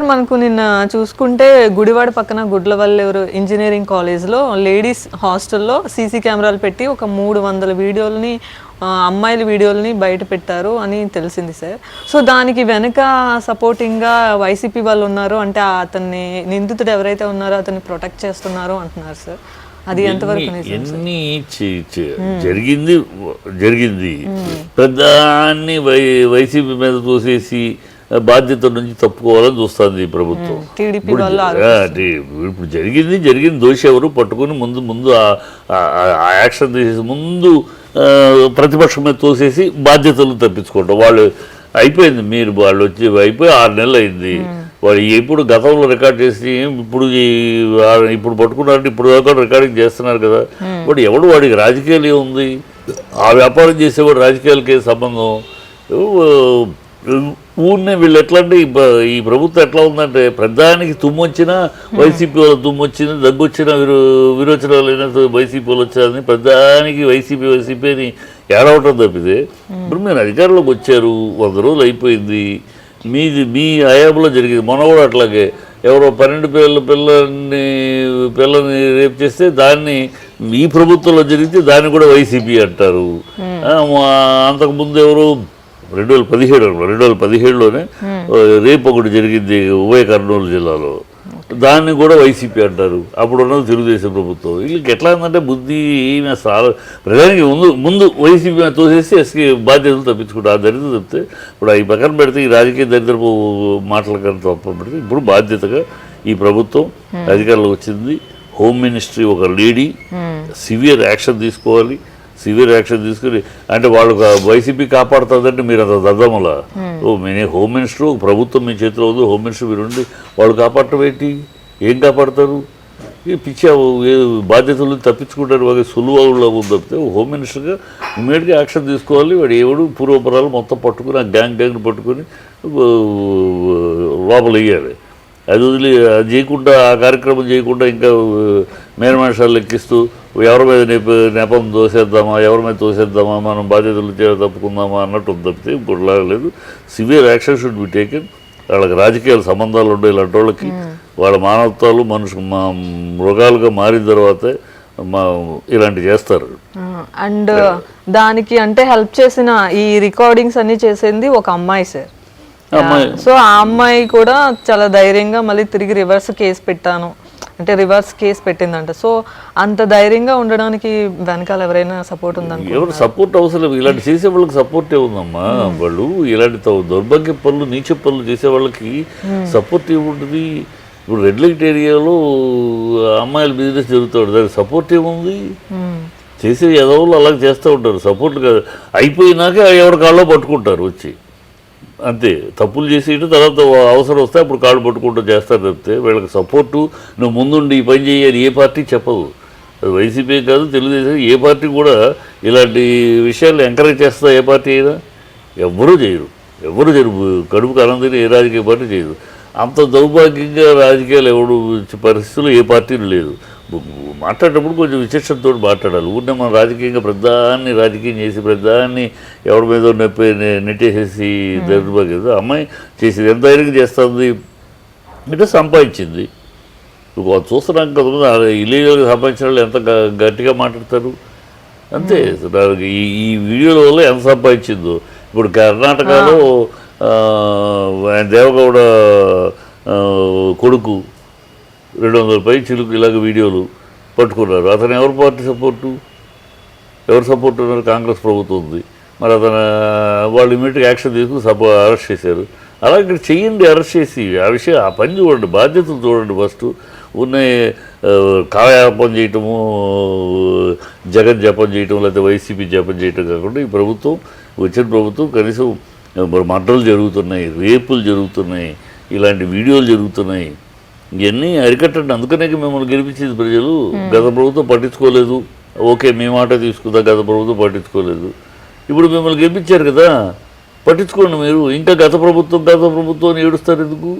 Sir మనకు నిన్న చూసుకుంటే గుడివాడ పక్కన గుడ్లవల్లెవరు ఇంజనీరింగ్ కాలేజ్లో లేడీస్ హాస్టల్లో సీసీ కెమెరాలు పెట్టి ఒక మూడు వందల వీడియోలని అమ్మాయిల వీడియోలని బయట పెట్టారు అని తెలిసింది సార్. సో దానికి వెనక సపోర్టింగ్గా వైసీపీ వాళ్ళు ఉన్నారు అంటే అతన్ని నిందితుడు ఎవరైతే ఉన్నారో అతన్ని ప్రొటెక్ట్ చేస్తున్నారు అంటున్నారు సార్. అది ఎంతవరకు ఎన్ని- చే- జరిగింది జరిగింది. ప్రధాన్ని వై వైసీపీ మీద తోసేసి ఆ బాధ్యత నుంచి తప్పుకోవాలని చూస్తుంది ఈ ప్రభుత్వం. ఇప్పుడు జరిగింది జరిగింది. దోషి ఎవరు? పట్టుకొని ముందు ముందు ఆ- యాక్షన్ తీసేసి ముందు ప్రతిపక్షం మీద తోసేసి బాధ్యతలు తప్పించుకోవటం వాళ్ళు అయిపోయింది. మీరు వాళ్ళు వచ్చి అయిపోయి ఆరు నెలలు అయింది. వాళ్ళు ఇప్పుడు గతంలో రికార్డ్ చేసి ఇప్పుడు ఇప్పుడు పట్టుకున్నారంటే ఇప్పుడు దాకా రికార్డింగ్ చేస్తున్నారు కదా. ఇప్పుడు ఎవడు వాడికి రాజకీయాలు ఏముంది ఆ వ్యాపారం చేసేవాడు రాజకీయాలకి సంబంధం. ఊరినే వీళ్ళు ఎట్లా అంటే ఈ ప్ర- ఈ ప్రభుత్వం ఎట్లా ఉందంటే ప్రధానికి తుమ్ము వచ్చినా వైసీపీ వాళ్ళు తుమ్ము వచ్చినా దగ్గు వచ్చినా విరో విరోచనాలు అయినా వైసీపీ వాళ్ళు వచ్చారని ప్రధానికి వైసీపీ వైసీపీ అని ఏడవటం తప్పితే ఇప్పుడు మీరు అధికారంలోకి వచ్చారు వంద రోజులు అయిపోయింది మీది మీ హయాంలో జరిగింది మొన్న కూడా అట్లాగే ఎవరో పన్నెండు పిల్లల పిల్లల్ని పిల్లల్ని రేపు చేస్తే దాన్ని ఈ ప్రభుత్వంలో జరిగితే దాన్ని కూడా వైసీపీ అంటారు. మా- అంతకుముందు ఎవరు రెండు వేల పదిహేడు రెండు వేల పదిహేడులోనే రేపు ఒకటి జరిగింది ఉభయ కర్నూలు జిల్లాలో. దాన్ని కూడా వైసీపీ అంటారు. అప్పుడు ఉన్నది తెలుగుదేశం ప్రభుత్వం. వీళ్ళకి ఎట్లా ఉందంటే బుద్ధి అసలు ప్రధానికి ముందు ముందు వైసీపీ మీద తోసేసి ఎస్కి బాధ్యతలు తప్పించుకుంటారు. ఆ దరిద్రం చెప్తే ఇప్పుడు ఈ పక్కన పెడితే ఈ రాజకీయ దరిద్రపు మాటల కన్నా తప్ప పెడితే ఇప్పుడు బాధ్యతగా ఈ ప్రభుత్వం అధికారంలోకి వచ్చింది. హోమ్ మినిస్ట్రీ ఒక లేడీ. సివియర్ యాక్షన్ తీసుకోవాలి. సివియర్ యాక్షన్ తీసుకుని అంటే వాళ్ళు వైసీపీ కాపాడుతుందంటే మీరు అంత దద్దమలా? ఓ మీనే హోమ్ మినిస్టర్ ప్రభుత్వం మీ చేతిలో ఉంది హోమ్ మినిస్టర్ మీరు ఉండి వాళ్ళు కాపాడటం ఏంటి? ఏం కాపాడతారు? ఈ పిచ్చి ఏ బాధ్యతలు తప్పించుకుంటారు వాడి సులువులో ఉంది తప్పితే హోమ్ మినిస్టర్గా ఇమీడియట్గా యాక్షన్ తీసుకోవాలి. వాడు ఎవడు పూర్వపరాలు మొత్తం పట్టుకుని ఆ గ్యాంగ్ గ్యాంగ్ పట్టుకొని లోపల వేయాలి అది వదిలి అది చేయకుండా ఆ కార్యక్రమం చేయకుండా ఇంకా మేనమాషాలు లెక్కిస్తూ ఎవరి మీద నెప తోసేద్దామా ఎవరి మీద తోసేద్దామా మనం బాధ్యతలు చే- తప్పుకుందామా అన్నట్టు ఉంది తప్పితే ఇప్పుడు లేదు. Severe action should be taken వాళ్ళకి రాజకీయాల సంబంధాలు ఉండే ఇలాంటి వాళ్ళకి వాళ్ళ మానవత్వాలు మనుషు మా మృగాలుగా మారిన తర్వాతే మా ఇలాంటివి చేస్తారు. అండ్ దానికి అంటే హెల్ప్ చేసిన ఈ రికార్డింగ్స్ అన్ని చేసింది ఒక అమ్మాయి సార్. అమ్మాయి. సో ఆ అమ్మాయి కూడా చాలా ధైర్యంగా మళ్ళీ తిరిగి రివర్స్ కేసు పెట్టాను. అంటే రివర్స్ కేసు పెట్టిందంట. సో అంత ధైర్యంగా ఉండడానికి వెనకాల ఎవరైనా సపోర్ట్ ఉందనుకో ఎవరు సపోర్ట్ అవసరం లేదు. ఇలాంటి చేసే వాళ్ళకి సపోర్ట్ ఏముందమ్మా వాళ్ళు ఇలాంటి దౌర్భాగ్య పనులు నీచ పనులు చేసే వాళ్ళకి సపోర్ట్ ఏముంటుంది ఇప్పుడు రెడ్ లైట్ ఏరియాలో అమ్మాయిల బిజినెస్ జరుగుతాడు. దానికి సపోర్ట్ ఏముంది? మ్మ్. చేసే ఎదవలు అలాగే చేస్తూ ఉంటారు. సపోర్ట్ కాదు. అయిపోయినాక ఎవరి కాళ్ళలో పట్టుకుంటారు వచ్చి. అంతే. తప్పులు చేసేయడం తర్వాత అవసరం వస్తే అప్పుడు కాళ్ళు పట్టుకుంటూ చేస్తారు తప్పితే వీళ్ళకి సపోర్టు. నువ్వు ముందుండి ఈ పని చేయాలి ఏ పార్టీ చెప్పదు. అది వైసీపీ కాదు తెలుగుదేశం. ఏ పార్టీ కూడా ఇలాంటి విషయాలు ఎంకరేజ్ చేస్తా ఏ పార్టీ అయినా? ఎవ్వరూ చేయరు. ఎవ్వరూ చేయరు. కడుపుకు అనంతరం ఏ రాజకీయ పార్టీ చేయదు. అంత దౌర్భాగ్యంగా రాజకీయాలు ఎవడు పరిస్థితులు ఏ పార్టీలు లేదు మాట్లాడేటప్పుడు కొంచెం విచక్షణతో మాట్లాడాలి. ఊరినే మనం రాజకీయంగా ప్రధాన్ని రాజకీయం చేసి ప్రధాన్ని ఎవరి మీద నెప్పి నెట్టేసేసి దౌర్భాగ్యం అమ్మాయి చేసేది ఎంత ధైర్యంగా చేస్తుంది? అంటే సంపాదించింది. వాళ్ళు చూస్తున్నాం కదా ఇల్లీగల్గా సంపాదించిన వాళ్ళు ఎంత గట్టిగా మాట్లాడతారు? అంతే. ఈ ఈ వీడియోల వల్ల ఎంత సంపాదించిందో. ఇప్పుడు కర్ణాటకలో ఆయన దేవగౌడ కొడుకు రెండు వందల పై చిలుకు ఇలాగ వీడియోలు. పట్టుకున్నారు. అతను ఎవరి పార్టీ సపోర్టు? ఎవరు సపోర్ట్ ఉన్నారు? కాంగ్రెస్ ప్రభుత్వం ఉంది. మరి అతను వాళ్ళు ఇమీడియట్గా యాక్షన్ తీసుకుని సపో అరెస్ట్ చేశారు. అలా ఇక్కడ చెయ్యండి అరెస్ట్ చేసి. ఆ విషయం ఆ పని చూడండి బాధ్యతలు చూడండి ఫస్ట్. ఉన్న ఆ, కాలయాపం చేయటము జగన్ జపం చేయటం లేకపోతే వైసీపీ జపం చేయటం కాకుండా ఈ ప్రభుత్వం వచ్చిన ప్రభుత్వం కనీసం మరి మర్డర్లు జరుగుతున్నాయి రేపులు జరుగుతున్నాయి ఇలాంటి వీడియోలు జరుగుతున్నాయి. ఇవన్నీ అరికట్టండి. అందుకనే మిమ్మల్ని గెలిపించేది ప్రజలు. గత ప్రభుత్వం పట్టించుకోలేదు. ఓకే మీ మాట తీసుకుందా గత ప్రభుత్వం పట్టించుకోలేదు. ఇప్పుడు మిమ్మల్ని గెలిపించారు కదా. పట్టించుకోండి మీరు. ఇంకా గత ప్రభుత్వం గత ప్రభుత్వం ఏడుస్తారు ఎందుకు?